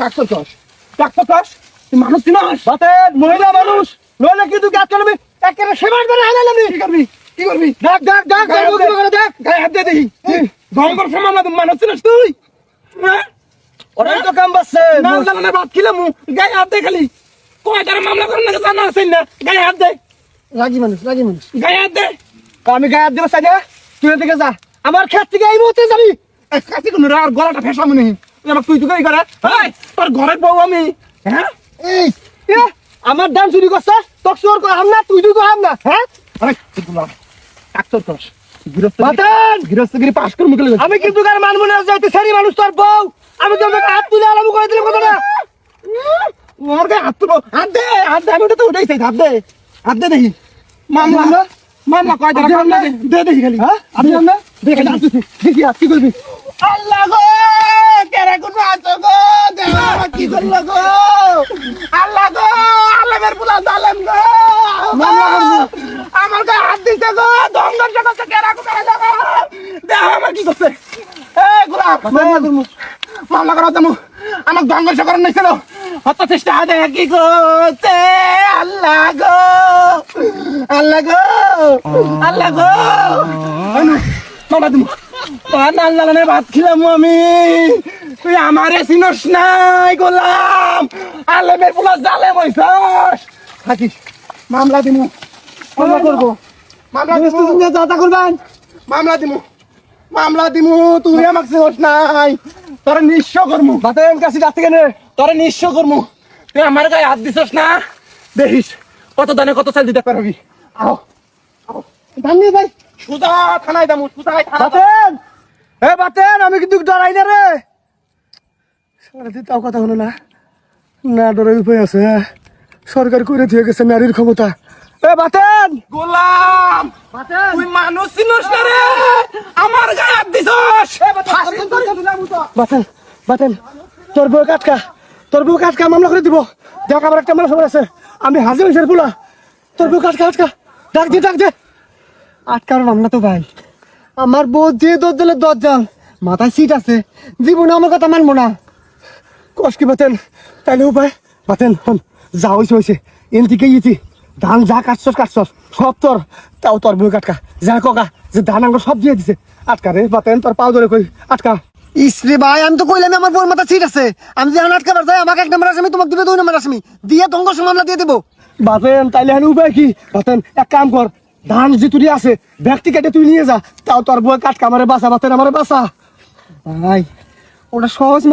Doctor কস doctor কস তুই মানুষ চিনাস বাতেন মহিলা মানুষ। নইলে কিন্তু গাছ করবি একেবারে সেবার করে হালালাম কি করবি? কি করবি? ডাক ডাক ডাক ডাক কি করে ডাক গায়ে হাত দিয়ে দেখি। গঙ্গর সমান না মানুষ চিনাস তুই? হ্যাঁ? ওরাই তো কাম বাসছে না জানা ভাত খিলাম গায়ে হাত দে খালি। কয় মামলা করেন না জানা আছেন না? গায়ে হাত দে। মানুষ মানুষ। গায়ে হাত দে। আমি গায়ে হাত দেবো তুই এদিকে যা। আমার ক্ষেত থেকে এই মুহূর্তে যাবি। কাছে কোনো আর গলাটা ফেসা মনে আমার তুই তুই করে? তোর ঘরের বউ আমি। হ্যাঁ? আমার দাম চুরি করছে তোর চোর করাম না তুই তুই করাম না হ্যাঁ? আরে ডাক্তার তোর? বাতান গৃহস্থগিরি পাস করে মুখে আমি কিন্তু মানবো না যাইতে সারি মানুষ তোর বউ। আমি তো তোকে হাত তুলে আলাম করে দিলাম কথা না ওর গায়ে হাত তুলো। হাত দে হাত দে আমি ওটা তো ওটাই চাই হাত দে। হাত দে দেখি। মামলা মামলা কয় দে দে। দেখি খালি। হ্যাঁ? আপনি না দেখে আর কি করবি আল্লাহ কেরা কোন আছো গো কি করল গো আল্লাহ গো আল্লাহ মের পুলা জালেম গো আমার গায়ে হাত দিছে গো দঙ্গল জগতে কেরা কোন আছো গো দেওয়া আমার কি করছে এই গোলাপ মামলা করা যাব আমার দঙ্গল সকরণ হত চেষ্টা দে কি করছে আল্লাহ গো আল্লাহ গো আল্লাহ গো মামলা আল্লাহ ভাত খিলাম আমি তুই আমারে চিনস নাই গোলাম। আল্লাহ মের পুলা জালে বইছস। থাকিস মামলা দিমু। মামলা করব। মামলা দিমু। দাদা করবেন? মামলা দিমু। মামলা দিমু তুই আমাকে চিনস নাই। তোরে নিঃস্ব করমু। বাতেন কাছে যাচ্ছে কেন? তোরে নিঃস্ব করমু। তুই আমার গায়ে হাত দিছস না? দেখিস কত দানে কত চাল দিতে পারবি। আও ধান নিয়ে ভাই সুদা থানায় দামু সুদাই থানায় বাতেন! এ বাতেন আমি কিন্তু ডরাই না রে। সারাদিন তাও কথা হলো না। না ডরাই উপায় আছে হ্যাঁ। সরকার করে দিয়ে গেছে নারীর ক্ষমতা। এ বাতেন! গোলাম! তুই মানুষ চিনস না রে? আমার গায়ে হাত দিছস! বাতেন বাতেন তোর বউ কাটকা। তোর বউ কাটকা মামলা করে দিব। দেখ আমার একটা মামলা সবাই আছে। আমি হাজির হয়েছে বলা তোর বউ কাটকা আটকা ডাক দে ডাক দে। আটকার মামলা তো ভাই। আমার বউ যে দর দিলে দর যান মাথায় সিট আছে। জীবনে আমার কথা মানবো না। কষ্ট কি বাতেন? তাইলে উপায়? বাতেন হন যা হয়েছে হয়েছে এন থেকে ইতি ধান যা কাটছস কাটছস সব তোর। তাও তোর বউ কাটকা। যা ককা যে ধান আঙ্গুর সব দিয়ে দিছে। আটকা রে বাতেন তোর পাও ধরে কই আটকা। ইসরে ভাই আমি তো কইলাম আমার বউর মাথা সিট আছে। আমি যে আটকাবার যাই আমাকে এক নম্বর আসামি তোমাকে দিবে দুই নম্বর আসামি। দিয়ে দঙ্গ মামলা দিয়ে দেবো। বাতেন তাইলে হানি উপায় কি? বাতেন এক কাম কর ধান যে তুই আছে ব্যক্তি কেটে তুই নিয়ে যা। তাও তোর বউ কাটকা আমারে বাসা বাতেন আমারে বাসা ভাই ওটা সহজ মানে